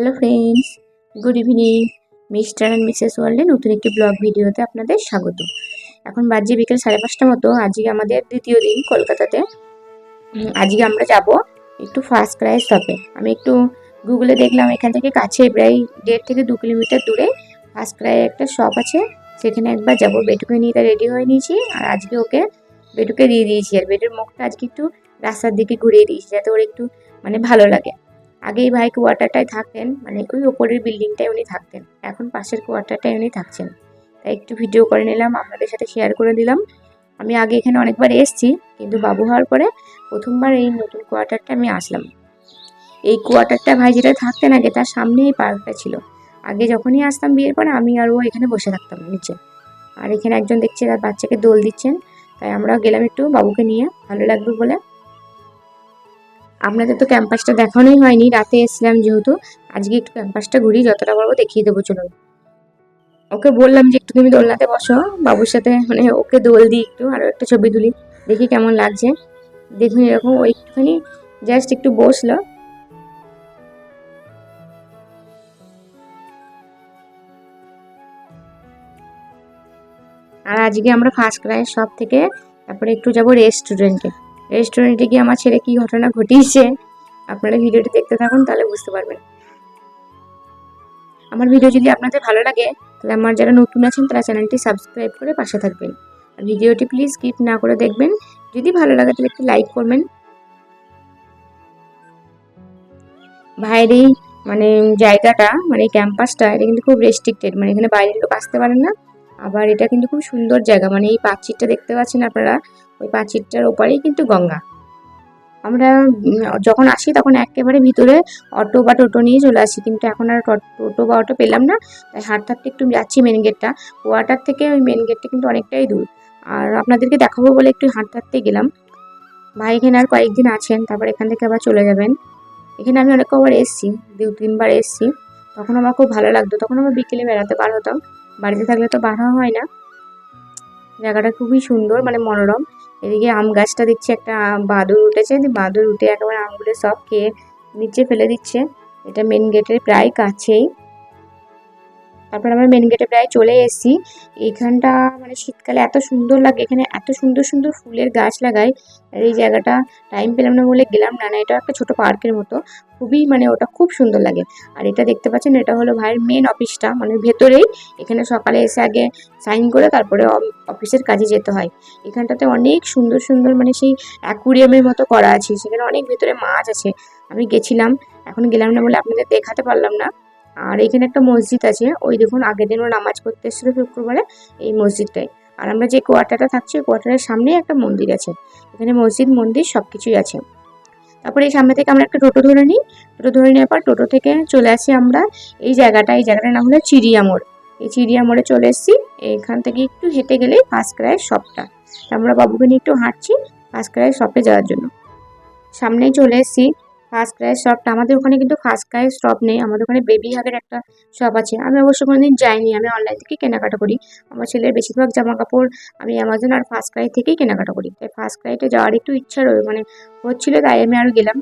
Hello friends good evening mister and missus ওয়ার্ল্ডে নতুন একটি ব্লগ ভিডিওতে আপনাদের স্বাগত। এখন বাজে বিকেল সাড়ে পাঁচটা মতো। আজকে আমাদের দ্বিতীয় দিন কলকাতাতে। আজকে আমরা যাব একটু ফার্স্ট ক্রাই শপে আমি একটু গুগলে দেখলাম, এখান থেকে কাছে প্রায় দেড় থেকে দু কিলোমিটার দূরে ফার্স্ট ক্রাই একটা শপ আছে। সেখানে একবার যাব। বেটুকে নিয়ে তা রেডি হয়ে নিয়েছি। আর আজকে ওকে বেটুকে দিয়ে দিয়েছি। আর বেটুর মুখটা আজকে একটু রাস্তার দিকে ঘুরিয়ে দিয়েছি, যাতে ওর একটু মানে ভালো লাগে। আগে এই ভাই কোয়ার্টারটায় থাকতেন মানে ওই ওপরের বিল্ডিংটায় উনি থাকতেন। এখন পাশের কোয়ার্টারটায় উনি থাকছেন। তাই একটু ভিডিও করে নিলাম, আপনাদের সাথে শেয়ার করে দিলাম। আমি আগে এখানে অনেকবার এসেছি, কিন্তু বাবু হওয়ার পরে প্রথমবার এই নতুন কোয়ার্টারটা আমি আসলাম। এই কোয়ার্টারটা ভাই যেটা থাকতেন আগে, তার সামনে এই পার্কটা ছিল। আগে যখনই আসতাম বিয়ের পরে, আমি আর ও এখানে বসে থাকতাম নিচে। আর এখানে একজন দেখছি, তার বাচ্চাকে দোল দিচ্ছেন। তাই আমরা গেলাম একটু বাবুকে নিয়ে, ভালো লাগবে বলে। আপনাদের তো ক্যাম্পাসটা দেখানোই হয়নি, রাতে এসেছিলাম যেহেতু। আজকে একটু ক্যাম্পাসটা ঘুরি যতটা পারব দেখিয়ে দেবো, চলুন। ওকে বললাম যে একটু তুমি দোলনাতে বসো, বাবুর সাথে মানে ওকে দোল দিই একটু আরও একটা ছবি তুলি, দেখি কেমন লাগছে। দেখুন এরকম ও একটুখানি জাস্ট একটু বসল। আর আজকে আমরা ফার্স্ট ক্লাস সব থেকে, তারপরে একটু যাব রেস্টুরেন্টে রেস্টুরেন্টে গিয়ে আমার ছেলে কি ঘটনা ঘটিয়েছে, আপনারা ভিডিওটি দেখতে থাকুন, তাহলে বুঝতে পারবেন। আমার ভিডিও যদি আপনাদের ভালো লাগে, তাহলে আমার যারা নতুন আছেন, তারা চ্যানেলটি সাবস্ক্রাইব করে পাশে থাকবেন। আর ভিডিওটি প্লিজ স্কিপ না করে দেখবেন। যদি ভালো লাগে, তাহলে একটু লাইক করবেন। এই মানে জায়গাটা মানে ক্যাম্পাসটা এটা কিন্তু খুব রেস্ট্রিক্টেড মানে এখানে বাইরের লোক আসতে পারেন না। আবার এটা কিন্তু খুব সুন্দর জায়গা মানে এই পাঁচিরটা দেখতে পাচ্ছেন আপনারা? ওই পাঁচিরটার ওপারেই কিন্তু গঙ্গা। আমরা যখন আসি তখন একেবারে ভিতরে অটো বা টোটো নিয়ে চলে আসি, কিন্তু এখন আর টোটো বা অটো পেলাম না, তাই হাঁটতে হাঁটতে একটু যাচ্ছি মেন গেটটা কোয়ার্টার থেকে ওই মেন গেটটা কিন্তু অনেকটাই দূর। আর আপনাদেরকে দেখাবো বলে একটু হাঁটতে হাঁটতে গেলাম। ভাই এখানে আর কয়েকদিন আছেন, তারপর এখান থেকে আবার চলে যাবেন। এখানে আমি অনেক কবার এসেছি দু তিনবার এসেছি। তখন আমার খুব ভালো লাগতো, তখন আমার বিকেলে বেড়াতে বার হতাম। বাড়িতে থাকলে তো বাধা হয় না। জায়গাটা খুবই সুন্দর মানে মনোরম। এদিকে আম গাছটা দেখছি, একটা বাদুর উঠেছে। বাদুর উঠে একেবারে আমগুলো সব খেয়ে নিচে ফেলে দিচ্ছে। এটা মেন গেটের প্রায় কাছেই। তারপর আমরা মেন গেটে প্রায় চলে এসেছি। এখানটা মানে শীতকালে এত সুন্দর লাগে, এখানে এত সুন্দর সুন্দর ফুলের গাছ লাগায় আর এই জায়গাটা টাইম পেলাম না বলে গেলাম, না না, এটা একটা ছোট পার্কের মতো। খুবই মানে ওটা খুব সুন্দর লাগে। আর এটা দেখতে পাচ্ছেন, এটা হলো ভাইয়ের মেন অফিসটা মানে ভেতরেই। এখানে সকালে এসে আগে সাইন করে তারপরে অফিসের কাজে যেতে হয়। এখানটাতে অনেক সুন্দর সুন্দর মানে সেই অ্যাকুরিয়ামের মতো করা আছে। সেখানে অনেক ভেতরে মাছ আছে। আমি গেছিলাম, এখন গেলাম না বলে আপনাদের দেখাতে পারলাম না। আর এখানে একটা মসজিদ আছে। ওই দেখুন, আগের দিন ও নামাজ পড়তে এসেছিল শুক্রবারে এই মসজিদটায়। আর আমরা যে কোয়ার্টারটা থাকছি, ওই কোয়ার্টারের সামনেই একটা মন্দির আছে। এখানে মসজিদ, মন্দির সব কিছুই আছে। তারপরে এই সামনে থেকে আমরা একটা টোটো ধরে নিই। টোটো ধরে নেওয়ার পর টোটো থেকে চলে আসি আমরা এই জায়গাটা। এই জায়গাটার নাম হলো চিড়িয়া মোড়। এই চিড়িয়া মোড়ে চলে এসেছি। এখান থেকে একটু হেঁটে গেলেই ফার্স্ট ক্রায়ের শপটা আমরা বাবুকে নিয়ে একটু হাঁটছি ফার্স্ট শপে যাওয়ার জন্য। সামনেই চলে এসেছি ফার্স্ট ক্রায়ের শপটা আমাদের ওখানে কিন্তু ফার্স্ট ক্রায়ের শপ নেই। আমাদের ওখানে বেবি হাগের একটা শপ আছে। আমি অবশ্য কোনোদিন যাইনি। আমি অনলাইন থেকে কেনাকাটা করি। আমার ছেলের বেশিরভাগ জামা কাপড় আমি অ্যামাজন আর ফার্স্ট ক্রাই থেকেই কেনাকাটা করি। তাই ফার্স্ট ক্রাইতে যাওয়ার একটু ইচ্ছা রয়ে মানে হচ্ছিল, তাই আমি আরও গেলাম।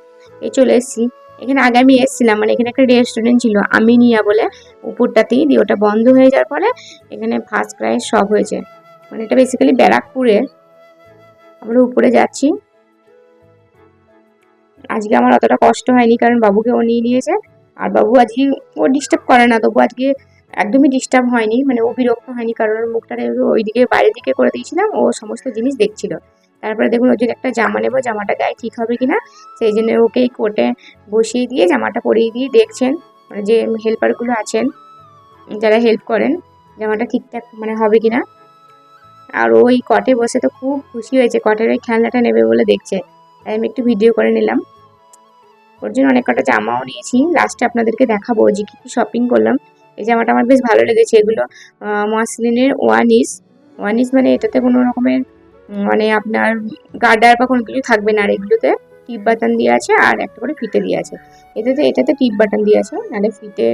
এই চলে এসেছি। এখানে আগে আমি এসেছিলাম। মানে এখানে একটা রেস্টুরেন্ট ছিল, আমিনিয়া বলে। উপরটাতেই দিয়ে ওটা বন্ধ হয়ে যাওয়ার পরে এখানে ফার্স্ট ক্রাইয়ের শপ হয়েছে। মানে এটা বেসিক্যালি ব্যারাকপুরে আমরা উপরে যাচ্ছি। আজকে আমার অতটা কষ্ট হয়নি, কারণ বাবুকে ও নিয়ে নিয়েছে। আর বাবু আজকে ও ডিস্টার্ব করে না, তবু আজকে একদমই ডিস্টার্ব হয়নি মানে ও বিরক্ত হয়নি, কারণ ওর মুখটা ওইদিকে বাইরের দিকে করে দিয়েছিলাম, ও সমস্ত জিনিস দেখছিল। তারপরে দেখুন ওর জন্য একটা জামা নেব, জামাটা গায়ে ঠিক হবে কিনা, সেই জন্য ওকে কোটে বসিয়ে দিয়ে জামাটা পরিয়ে দিয়ে দেখছেন মানে যে হেল্পারগুলো আছেন, যারা হেল্প করেন, জামাটা ঠিকঠাক মানে হবে কিনা। আর ওই কটে বসে তো খুব খুশি হয়েছে কটের ওই খেলনাটা নেবে বলে দেখছে। তাই আমি একটু ভিডিও করে নিলাম। ওর জন্য অনেক কটা জামাও নিয়েছি। লাস্টে আপনাদেরকে দেখাবো যে কী কী শপিং করলাম। এই জামাটা আমার বেশ ভালো লেগেছে। এগুলো মসলিনের ওয়ান ইস ওয়ান ইস মানে এটাতে কোনো রকমের মানে আপনার গার্ডার বা কোনো কিছু থাকবে না। আর এগুলোতে টিপ বাটন দিয়ে আছে আর একটা করে ফিতে দিয়ে আছে। এটাতে এটাতে টিপ বাটন দিয়ে আছে। নাহলে ফিতে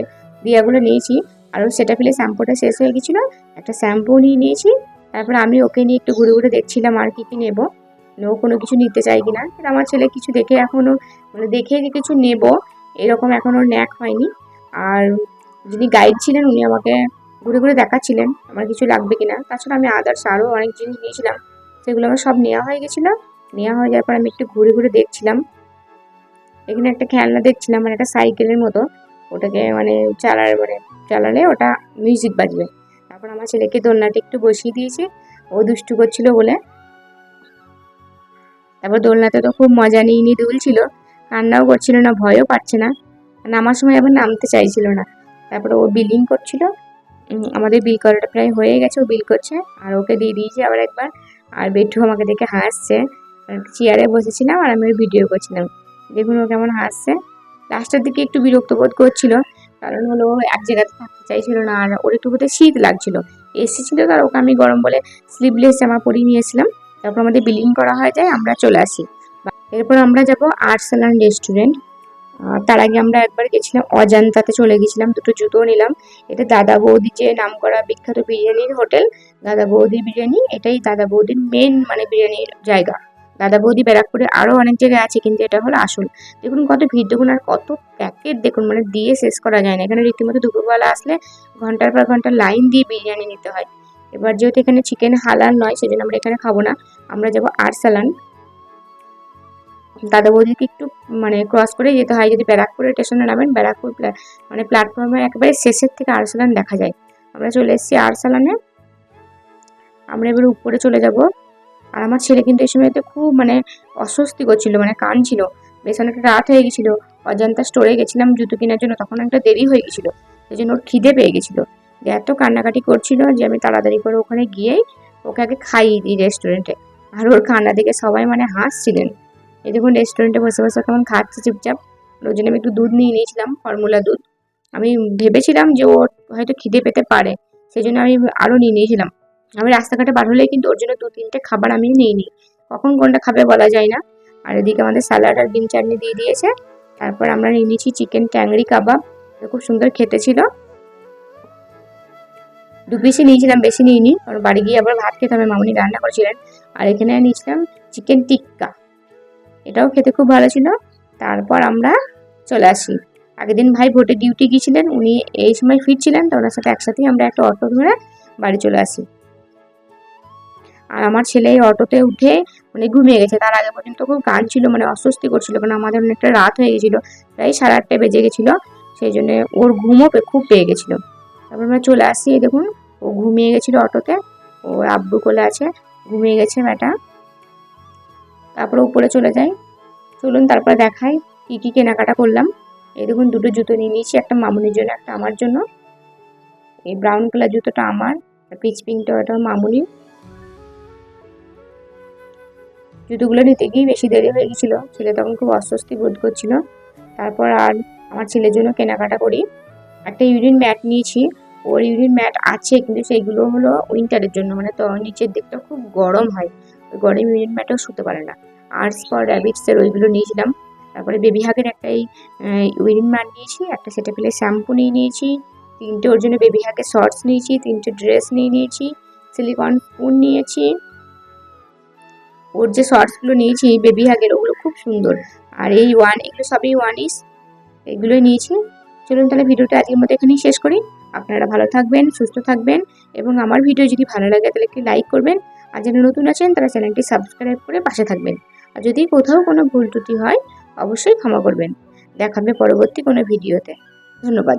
দিয়াগুলো নিয়েছি। আর সেটা ফেলে শ্যাম্পুটা শেষ হয়ে গেছিল। একটা শ্যাম্পু নিয়ে নিয়েছি। তারপরে আমি ওকে নিয়ে একটু ঘুরে ঘুরে দেখছিলাম আর কী কী নেব। ও কোনো কিছু নিতে চাই কিনা। আমার ছেলে কিছু দেখে এখনও মানে দেখে কিছু নেব, এরকম এখনও ন্যাক হয়নি। আর যিনি গাইড ছিলেন, উনি আমাকে ঘুরে ঘুরে দেখাচ্ছিলেন আমার কিছু লাগবে কিনা। তাছাড়া আমি আদার্স আরও অনেক জিনিস নিয়েছিলাম, সেগুলো আমার সব নেওয়া হয়ে গেছিল। নেওয়া হয়ে যাওয়ার পর আমি একটু ঘুরে ঘুরে দেখছিলাম। এখানে একটা খেলনা দেখছিলাম মানে একটা সাইকেলের মতো। ওটাকে মানে চালার মানে চালালে ওটা মিউজিক বাজবে। তারপর আমার ছেলেকে দোলনাটা একটু বসিয়ে দিয়েছি। ও দুষ্টু করছিল বলে তারপর দোলনাতে তো খুব মজা নিয়ে নিয়ে দুলছিল কান্নাও করছিল না, ভয়ও পাচ্ছে না। নামার সময় আবার নামতে চাইছিল না। তারপরে ও বিলিং করছিল। আমাদের বিল করাটা প্রায় হয়ে গেছে, ও বিল করছে। আর ওকে দিয়ে দিয়েছি আবার একবার। আর বেটু আমাকে দেখে হাসছে। চেয়ারে বসেছিলাম আর আমি ওই ভিডিও করছিলাম। দেখুন ও কেমন হাসছে। লাস্টের দিকে একটু বিরক্ত বোধ করছিল। কারণ হলো এক জায়গাতে থাকতে চাইছিল না। আর ওর একটু বোধহয় শীত লাগছিল। এসি ছিল তো আর ওকে আমি গরম বলে স্লিভলেস জামা পরিয়ে নিয়েছিলাম। তারপর আমাদের বিলিং করা হয়ে যায়, আমরা চলে আসি। এরপর আমরা যাব আর্টসালান রেস্টুরেন্ট তার আগে আমরা একবার গেছিলাম, অজান্তাতে চলে গেছিলাম, দুটো জুতো নিলাম। এটা দাদা বৌদি যে নাম করা বিখ্যাত বিরিয়ানির হোটেল, দাদা বৌদি বিরিয়ানি, এটাই দাদা বৌদির মেন মানে বিরিয়ানির জায়গা। দাদা বৌদি ব্যারাকপুরে আরও অনেক জায়গায় আছে, কিন্তু এটা হলো আসল। দেখুন কত ভিড়, দেখুন আর কত প্যাকেট দেখুন মানে দিয়ে শেষ করা যায় না। এখানে রীতিমতো দুপুরবেলা আসলে ঘণ্টার পর ঘণ্টা লাইন দিয়ে বিরিয়ানি নিতে হয়। এবার যেহেতু এখানে চিকেন হালাল নয়, সেজন্য আমরা এখানে খাব না। আমরা যাব আরসালান দাদা বৌদিকে একটু মানে ক্রস করে যেতে হয়, যদি ব্যারাকপুরে স্টেশনে নামেন, ব্যারাকপুর মানে প্ল্যাটফর্মের একেবারে শেষের থেকে আরসালান দেখা যায়। আমরা চলে এসেছি আরসালানে আমরা এবার উপরে চলে যাব। আর আমার ছেলে কিন্তু এই সময়তে খুব মানে অস্বস্তি করছিল মানে কাঁদছিল। বেশ অনেকটা রাত হয়ে গেছিল। অজন্তা স্টোরে গেছিলাম জুতো কেনার জন্য, তখন একটা দেরি হয়ে গেছিল। সেই জন্য ওর খিদে পেয়ে গেছিল। এত কান্নাকাটি করছিল যে আমি তাড়াতাড়ি করে ওখানে গিয়েই ওকে আগে খাইয়ে দিই রেস্টুরেন্টে আর ওর কান্না দেখে সবাই মানে হাসছিলেন। এই দেখুন রেস্টুরেন্টে বসে বসে কেমন খাচ্ছে চুপচাপ। ওর জন্য আমি একটু দুধ নিয়ে নিয়েছিলাম ফর্মুলা দুধ। আমি ভেবেছিলাম যে ও হয়তো খিদে পেতে পারে সেই জন্য আমি আরও নিয়ে নিয়েছিলাম। আমি রাস্তাঘাটে বার হলেই কিন্তু ওর জন্য দু, তিনটে খাবার আমি নিয়ে নিই। কখন কোনটা খাবে বলা যায় না। আর এদিকে আমাদের স্যালাড আর ডিম চাটনি দিয়ে দিয়েছে। তারপর আমরা নিয়ে নিয়েছি চিকেন ট্যাংরি, কাবাব। খুব সুন্দর খেতে ছিল। দু পিসই নিয়েছিলাম, বেশি নিইনি। কারণ বাড়ি গিয়ে আবার ভাত খেতে হবে, মামনি রান্না করেছিলেন। আর এখানে নিয়েছিলাম চিকেন টিক্কা এটাও খেতে খুব ভালো ছিল। তারপর আমরা চলে আসি। আগের দিন ভাই ভোটে ডিউটি গিয়েছিলেন, উনি এই সময় ফিরছিলেন, তো ওনার সাথে একসাথেই আমরা একটা অটো ধরে বাড়ি চলে আসি। আর আমার ছেলে এই অটোতে উঠে মানে ঘুমিয়ে গেছে। তার আগে পর্যন্ত খুব গান ছিল মানে অস্বস্তি করছিল, কারণ আমাদের অনেকটা রাত হয়ে গেছিল, প্রায় সাড়ে আটটায় বেজে গেছিল। সেই জন্য ওর ঘুমও খুব পেয়ে গেছিল। তারপর আমরা চলে আসি দেখুন ও ঘুমিয়ে গেছিল অটোতে। ওর আব্বু কোলে আছে। ঘুমিয়ে গেছে ম্যাটা তারপরে উপরে চলে যাই। চলুন তারপরে দেখাই কী কী কেনাকাটা করলাম। এই দেখুন দুটো জুতো নিয়ে নিয়েছি, একটা মামুনির জন্য, একটা আমার জন্য। এই ব্রাউন কালার জুতোটা আমার পিচ পিঙ্কটা ওটা মামুনির জুতোগুলো নিতে গিয়ে বেশি দেরি হয়ে গেছিল। ছেলে তখন খুব অস্বস্তি বোধ করছিল। তারপর আর আমার ছেলের জন্য কেনাকাটা করি। একটা ইউরিন ম্যাট নিয়েছি। ওর ইউরিন ম্যাট আছে কিন্তু সেইগুলো হলো উইন্টারের জন্য। মানে তো নিচের দিকটা খুব গরম হয়। ওই গরম ইউরিন ম্যাটেও শুতে পারে না। আর্টস ফর র্যাবিটসের ওইগুলো নিয়েছিলাম। তারপরে বেবি হাগের একটা এই ইউরিন ম্যাট নিয়েছি, একটা সেটা পেলে শ্যাম্পু নিয়ে নিয়েছি, তিনটে ওর জন্য বেবি হাগের শর্টস নিয়েছি, তিনটে ড্রেস নিয়ে নিয়েছি সিলিকন স্পুন নিয়েছি। ওর যে শর্টসগুলো নিয়েছি বেবি হাগের ওগুলো খুব সুন্দর। আর এই ওয়ান এগুলো সবই ওয়ান ইস এগুলোই নিয়েছি। চলুন তাহলে ভিডিওটা আজকের মতো এখানেই শেষ করি। আপনারা ভালো থাকবেন, সুস্থ থাকবেন এবং আমার ভিডিও যদি ভালো লাগে তাহলে একটি লাইক করবেন। আর যারা নতুন আছেন তারা চ্যানেলটি সাবস্ক্রাইব করে পাশে থাকবেন। আর যদি কোথাও কোনো ভুল ত্রুটি হয়, অবশ্যই ক্ষমা করবেন। দেখাবে পরবর্তী কোনো ভিডিওতে। ধন্যবাদ।